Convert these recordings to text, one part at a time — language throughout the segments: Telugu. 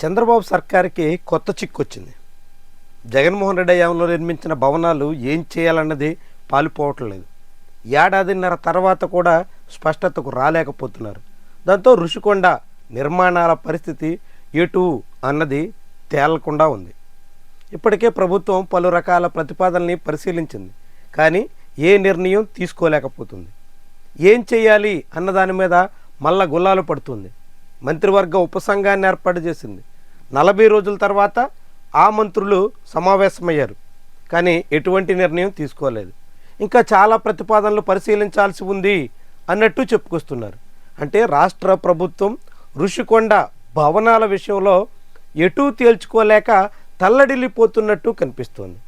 చంద్రబాబు సర్కార్కి కొత్త చిక్కు వచ్చింది జగన్మోహన్ రెడ్డి హయాంలో నిర్మించిన భవనాలు ఏం చేయాలన్నది పాలుపోవటం లేదు. ఏడాదిన్నర తర్వాత కూడా స్పష్టతకు రాలేకపోతున్నారు. దాంతో ఋషికొండ నిర్మాణాల పరిస్థితి ఎటు అన్నది తేలకుండా ఉంది. ఇప్పటికే ప్రభుత్వం పలు రకాల ప్రతిపాదనల్ని పరిశీలించింది. కానీ ఏ నిర్ణయం తీసుకోలేకపోతుంది. ఏం చేయాలి అన్న దాని మీద మళ్ళా గుల్లాలు పడుతుంది. మంత్రివర్గ ఉపసంఘాన్ని ఏర్పాటు చేసింది. నలభై రోజుల తర్వాత ఆ మంత్రులు సమావేశమయ్యారు. కానీ ఎటువంటి నిర్ణయం తీసుకోలేదు. ఇంకా చాలా ప్రతిపాదనలు పరిశీలించాల్సి ఉంది అన్నట్టు చెప్పుకొస్తున్నారు. అంటే రాష్ట్ర ప్రభుత్వం ఋషికొండ భవనాల విషయంలో ఎటూ తేల్చుకోలేక తల్లడిల్లిపోతున్నట్టు కనిపిస్తోంది.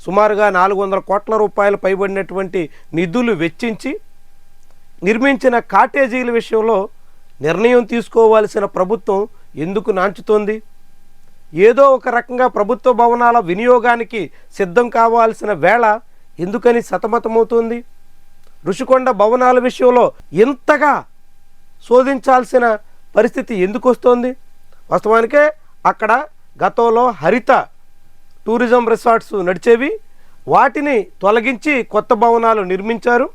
సుమారుగా నాలుగు వందల కోట్ల రూపాయలు పైబడినటువంటి నిధులు వెచ్చించి నిర్మించిన కాటేజీల విషయంలో నిర్ణయం తీసుకోవాల్సిన ప్రభుత్వం ఎందుకు నాంచుతోంది? ఏదో ఒక రకంగా ప్రభుత్వ భవనాల వినియోగానికి సిద్ధం కావాల్సిన వేళ ఎందుకని సతమతమవుతుంది? ఋషికొండ భవనాల విషయంలో ఇంతగా శోధించాల్సిన పరిస్థితి ఎందుకు వస్తోంది వాస్తవానికే అక్కడ గతంలో హరిత టూరిజం రిసార్ట్స్ నడిచేవి. వాటిని తొలగించి కొత్త భవనాలు నిర్మించారు.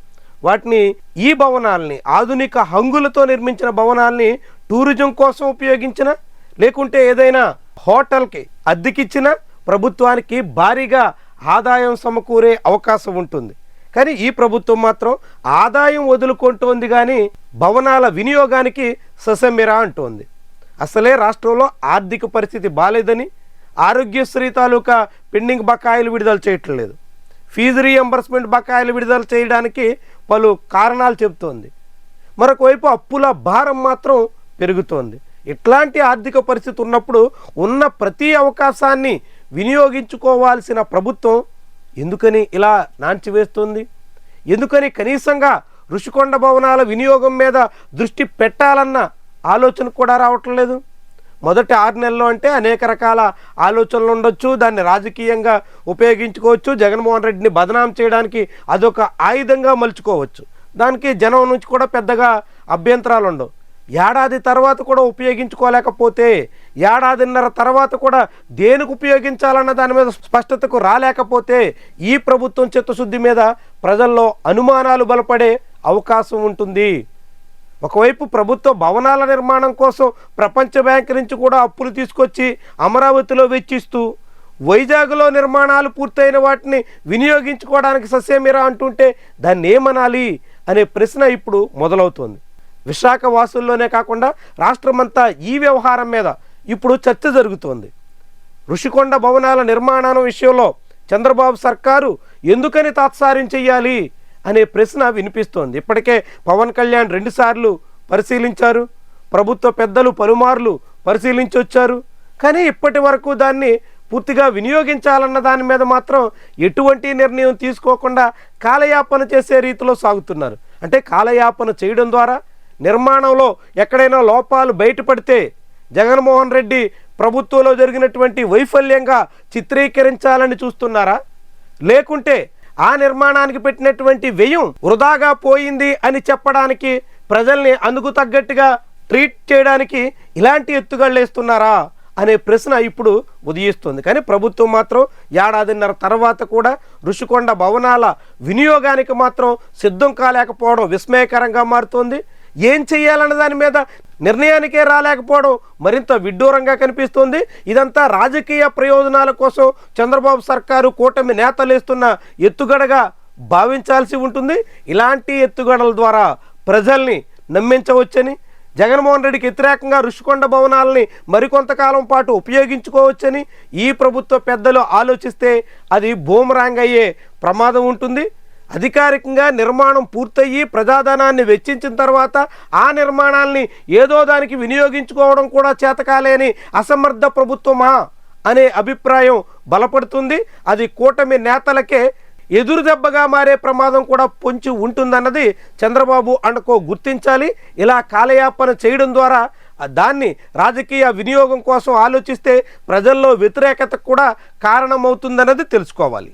వాటిని ఈ భవనాల్ని ఆధునిక హంగులతో నిర్మించిన భవనాల్ని టూరిజం కోసం ఉపయోగించిన లేకుంటే ఏదైనా హోటల్కి అద్దెకిచ్చిన ప్రభుత్వానికి భారీగా ఆదాయం సమకూరే అవకాశం ఉంటుంది. కానీ ఈ ప్రభుత్వం మాత్రం ఆదాయం వదులుకుంటోంది కానీ భవనాల వినియోగానికి ససమిరా అంటోంది. అసలే రాష్ట్రంలో ఆర్థిక పరిస్థితి బాలేదని ఆరోగ్యశ్రీ తాలూకా పెండింగ్ బకాయిలు విడుదల చేయట్లేదు. ఫీజు రీఎంబర్స్మెంట్ బకాయిలు విడుదల చేయడానికి పలు కారణాలు చెబుతోంది. మరొకవైపు అప్పుల భారం మాత్రం పెరుగుతోంది. ఇట్లాంటి ఆర్థిక పరిస్థితి ఉన్నప్పుడు ఉన్న ప్రతి అవకాశాన్ని వినియోగించుకోవాల్సిన ప్రభుత్వం ఎందుకని ఇలా నాంచివేస్తుంది? ఎందుకని కనీసంగా ఋషికొండ భవనాల వినియోగం మీద దృష్టి పెట్టాలన్న ఆలోచన కూడా రావటం లేదు మొదటి ఆరు నెలలు అంటే అనేక రకాల ఆలోచనలు ఉండొచ్చు దాన్ని రాజకీయంగా ఉపయోగించుకోవచ్చు జగన్మోహన్ రెడ్డిని బదనాం చేయడానికి అదొక ఆయుధంగా మలుచుకోవచ్చు. దానికి జనం నుంచి కూడా పెద్దగా అభ్యంతరాలు ఉండవు. ఏడాది తర్వాత కూడా ఉపయోగించుకోలేకపోతే ఏడాదిన్నర తర్వాత కూడా దేనికి ఉపయోగించాలన్న దాని మీద స్పష్టతకు రాలేకపోతే ఈ ప్రభుత్వం చిత్తశుద్ధి మీద ప్రజల్లో అనుమానాలు బలపడే అవకాశం ఉంటుంది. ఒకవైపు ప్రభుత్వ భవనాల నిర్మాణం కోసం ప్రపంచ బ్యాంక్ నుంచి కూడా అప్పులు తీసుకొచ్చి అమరావతిలో వెచ్చిస్తూ వైజాగ్లో నిర్మాణాలు పూర్తయిన వాటిని వినియోగించుకోవడానికి ససేమిరా అంటుంటే దాన్ని ఏమనాలి అనే ప్రశ్న ఇప్పుడు మొదలవుతోంది. విశాఖ వాసుల్లోనే కాకుండా రాష్ట్రమంతా ఈ వ్యవహారం మీద ఇప్పుడు చర్చ జరుగుతోంది. ఋషికొండ భవనాల నిర్మాణం విషయంలో చంద్రబాబు సర్కారు ఎందుకని తాత్సారం చెయ్యాలి? అనే ప్రశ్న వినిపిస్తోంది. ఇప్పటికే పవన్ కళ్యాణ్ రెండుసార్లు పరిశీలించారు. ప్రభుత్వ పెద్దలు పలుమార్లు పరిశీలించి వచ్చారు. కానీ ఇప్పటి వరకు దాన్ని పూర్తిగా వినియోగించాలన్న దాని మీద మాత్రం ఎటువంటి నిర్ణయం తీసుకోకుండా కాలయాపన చేసే రీతిలో సాగుతున్నారు. అంటే కాలయాపన చేయడం ద్వారా నిర్మాణంలో ఎక్కడైనా లోపాలు బయటపడితే జగన్మోహన్ రెడ్డి ప్రభుత్వంలో జరిగినటువంటి వైఫల్యంగా చిత్రీకరించాలని చూస్తున్నారా? లేకుంటే ఆ నిర్మాణానికి పెట్టినటువంటి వ్యయం వృధాగా పోయింది అని చెప్పడానికి ప్రజల్ని అందుకు తగ్గట్టుగా ట్రీట్ చేయడానికి ఇలాంటి ఎత్తుగళ్ళేస్తున్నారా అనే ప్రశ్న ఇప్పుడు ఉదయిస్తుంది. కానీ ప్రభుత్వం మాత్రం ఏడాదిన్నర తర్వాత కూడా ఋషికొండ భవనాల వినియోగానికి మాత్రం సిద్ధం కాలేకపోవడం విస్మయకరంగా మారుతోంది. ఏం చేయాలన్న దాని మీద నిర్ణయానికే రాలేకపోవడం మరింత విడ్డూరంగా కనిపిస్తుంది. ఇదంతా రాజకీయ ప్రయోజనాల కోసం చంద్రబాబు సర్కారు కూటమి నేతలు ఇస్తున్న ఎత్తుగడగా భావించాల్సి ఉంటుంది. ఇలాంటి ఎత్తుగడల ద్వారా ప్రజల్ని నమ్మించవచ్చని జగన్మోహన్ రెడ్డికి వ్యతిరేకంగా ఋషికొండ భవనాలని మరికొంతకాలం పాటు ఉపయోగించుకోవచ్చని ఈ ప్రభుత్వ పెద్దలు ఆలోచిస్తే అది బూమరాంగ్ అయ్యే ప్రమాదం ఉంటుంది. అధికారికంగా నిర్మాణం పూర్తయ్యి ప్రజాధనాన్ని వెచ్చించిన తర్వాత ఆ నిర్మాణాల్ని ఏదో దానికి వినియోగించుకోవడం కూడా చేతకాలేని అసమర్థ ప్రభుత్వమా అనే అభిప్రాయం బలపడుతుంది. అది కూటమి నేతలకే ఎదురుదెబ్బగా మారే ప్రమాదం కూడా పొంచి ఉంటుందన్నది చంద్రబాబు అండకో గుర్తించాలి. ఇలా కాలయాపన చేయడం ద్వారా దాన్ని రాజకీయ వినియోగం కోసం ఆలోచిస్తే ప్రజల్లో వ్యతిరేకత కూడా కారణమవుతుందన్నది తెలుసుకోవాలి.